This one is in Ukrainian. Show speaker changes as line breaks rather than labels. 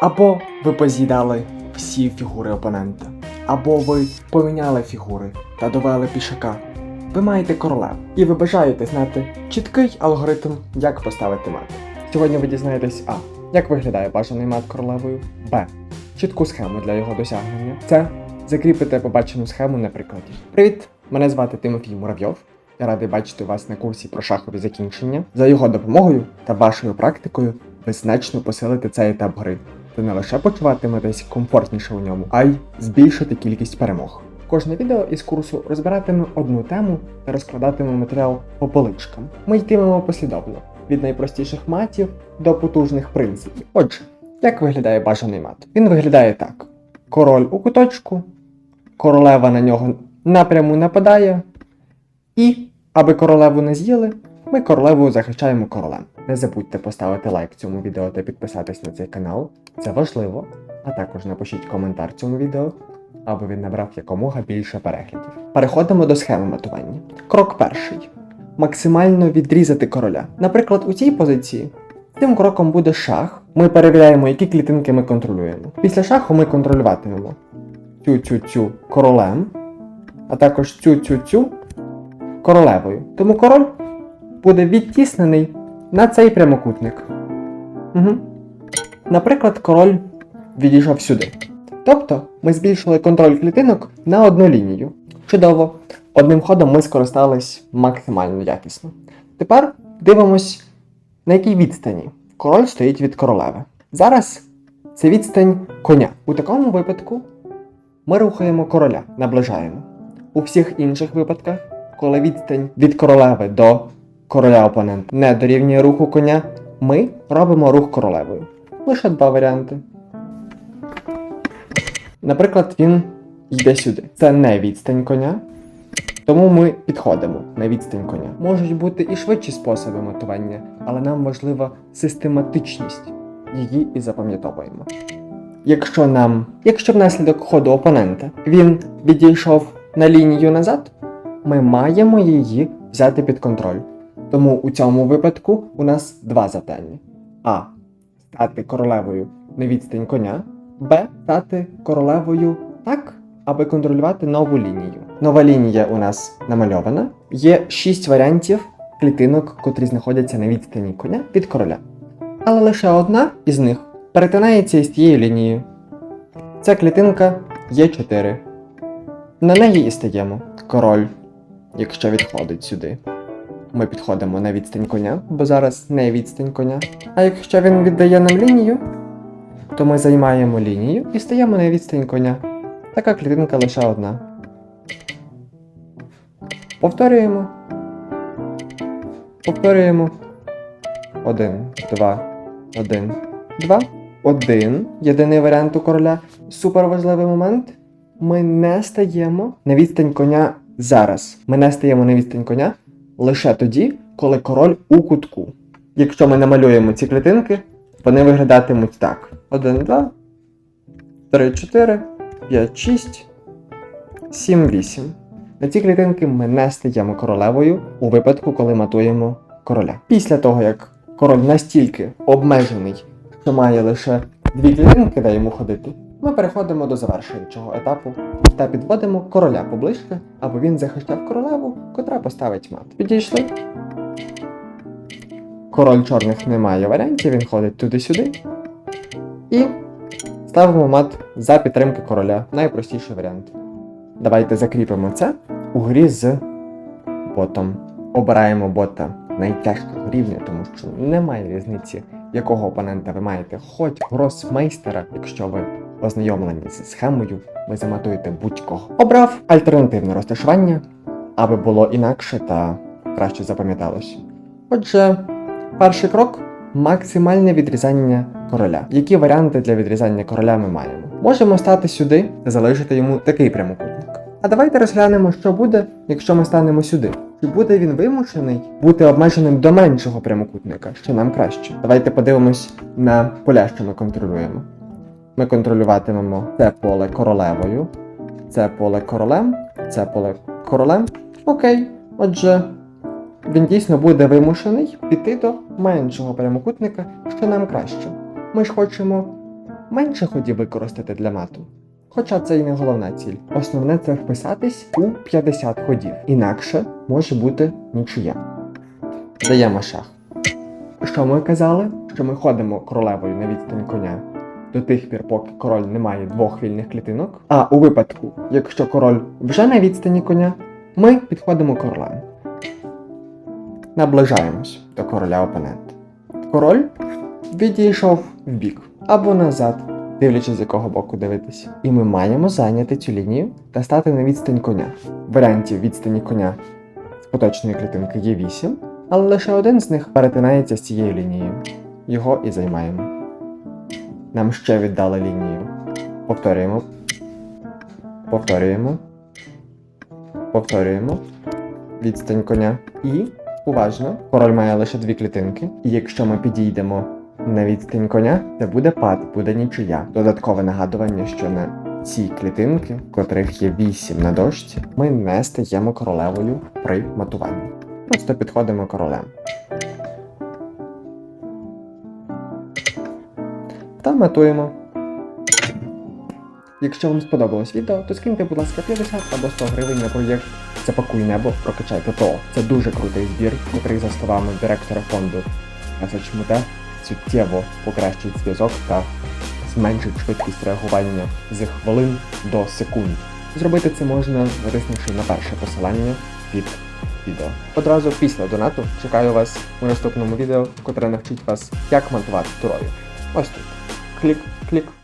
Або ви поз'їдали всі фігури опонента, або ви поміняли фігури та довели пішака. Ви маєте королеву, і ви бажаєте знати чіткий алгоритм, як поставити мат. Сьогодні ви дізнаєтесь А. Як виглядає бажаний мат королевою, Б. Чітку схему для його досягнення. Це закріпите побачену схему на прикладі. Привіт! Мене звати Тимофій Муравйов. Я радий бачити вас на курсі про шахові закінчення. За його допомогою та вашою практикою ви значно посилите цей етап гри. Ви не лише почуватиметесь комфортніше у ньому, а й збільшите кількість перемог. Кожне відео із курсу розбиратиме одну тему та розкладатиме матеріал по поличкам. Ми йтимемо послідовно від найпростіших матів до потужних принципів. Отже, як виглядає бажаний мат? Він виглядає так: король у куточку, королева на нього напряму нападає, і, аби королеву не з'їли, ми королеву захищаємо королем. Не забудьте поставити лайк цьому відео та підписатись на цей канал. Це важливо. А також напишіть коментар цьому відео, аби він набрав якомога більше переглядів. Переходимо до схеми матування. Крок перший. Максимально відрізати короля. Наприклад, у цій позиції цим кроком буде шах. Ми перевіряємо, які клітинки ми контролюємо. Після шаху ми контролюватимемо цю-цю-цю королем, а також цю-цю-цю королевою. Тому король буде відтіснений на цей прямокутник. Угу. Наприклад, король відійшов сюди. Тобто ми збільшили контроль клітинок на одну лінію. Чудово. Одним ходом ми скористались максимально якісно. Тепер дивимось, на якій відстані король стоїть від королеви. Зараз це відстань коня. У такому випадку ми рухаємо короля, наближаємо. У всіх інших випадках, коли відстань від королеви до короля опонента не дорівнює руху коня, ми робимо рух королевою. Лише два варіанти. Наприклад, він йде сюди. Це не відстань коня. Тому ми підходимо на відстань коня. Можуть бути і швидші способи мотування, але нам важлива систематичність. Її і запам'ятовуємо. Якщо нам, якщо внаслідок ходу опонента він відійшов на лінію назад, ми маємо її взяти під контроль. Тому у цьому випадку у нас два завдання: А. Стати королевою на відстань коня, Б. Стати королевою так, аби контролювати нову лінію. Нова лінія у нас намальована. Є шість варіантів клітинок, котрі знаходяться на відстані коня від короля. Але лише одна із них перетинається із тією лінією. Ця клітинка є 4. На неї і стаємо. Король, якщо відходить сюди. Ми підходимо на відстань коня, бо зараз не відстань коня. А якщо він віддає нам лінію, то ми займаємо лінію і стаємо на відстань коня. Така клітинка лише одна. Повторюємо. Повторюємо. Один, два, один, два. Один. Єдиний варіант у короля. Супер важливий момент. Ми не стаємо на відстань коня зараз. Ми не стаємо на відстань коня лише тоді, коли король у кутку. Якщо ми намалюємо ці клітинки, вони виглядатимуть так: 1, 2, 3, 4, 5, 6, 7, 8. На ці клітинки ми не стаємо королевою у випадку, коли матуємо короля. Після того, як король настільки обмежений, що має лише дві клітинки, де йому ходити, ми переходимо до завершуючого етапу та підводимо короля поближче, аби він захищав королеву, котра поставить мат. Підійшли. Король чорних не має варіантів, він ходить туди-сюди. І ставимо мат за підтримки короля. Найпростіший варіант. Давайте закріпимо це у грі з ботом. Обираємо бота найтяжчого рівня, тому що немає різниці, якого опонента ви маєте, хоч гросмейстера, якщо ви ознайомлені зі схемою, ви заматуєте будь-кого. Обрав альтернативне розташування, аби було інакше та краще запам'яталось. Отже, перший крок максимальне відрізання короля. Які варіанти для відрізання короля ми маємо? Можемо стати сюди та залишити йому такий прямокутник. А давайте розглянемо, що буде, якщо ми станемо сюди. Чи буде він вимушений бути обмеженим до меншого прямокутника, що нам краще? Давайте подивимось на поля, що ми контролюємо. Ми контролюватимемо це поле королевою, це поле королем, це поле королем. Окей, отже, він дійсно буде вимушений піти до меншого прямокутника, що нам краще. Ми ж хочемо менше ходів використати для мату. Хоча це і не головна ціль. Основне це вписатись у 50 ходів. Інакше може бути нічия. Даємо шах. Що ми казали? Що ми ходимо королевою на відстань коня до тих пір, поки король не має двох вільних клітинок. А у випадку, якщо король вже на відстані коня, ми підходимо королем. Наближаємось до короля опонента. Король відійшов вбік або назад, дивлячись з якого боку дивитися. І ми маємо зайняти цю лінію та стати на відстань коня. Варіантів відстані коня з поточної клітинки є 8, але лише один з них перетинається з цією лінією. Його і займаємо. Нам ще віддали лінію. Повторюємо. Повторюємо. Повторюємо. Відстань коня. І уважно, король має лише дві клітинки. І якщо ми підійдемо на відстань коня, це буде пад, буде нічия. Додаткове нагадування, що на ці клітинки, котрих є 8 на дошці, ми не стаємо королевою при матуванні. Просто підходимо королем. Та матуємо. Якщо вам сподобалось відео, то скиньте, будь ласка, 50 або 100 гривень на проєкт Запакуй небо, прокачай ППО. Це дуже крутий збір, який, за словами директора фонду СHМТ, суттєво покращить зв'язок та зменшить швидкість реагування з хвилин до секунд. Зробити це можна, натиснувши на перше посилання під відео. Одразу після донату чекаю вас у наступному відео, котре навчить вас, як монтувати здоров'я. Ось тут. Клік, клік.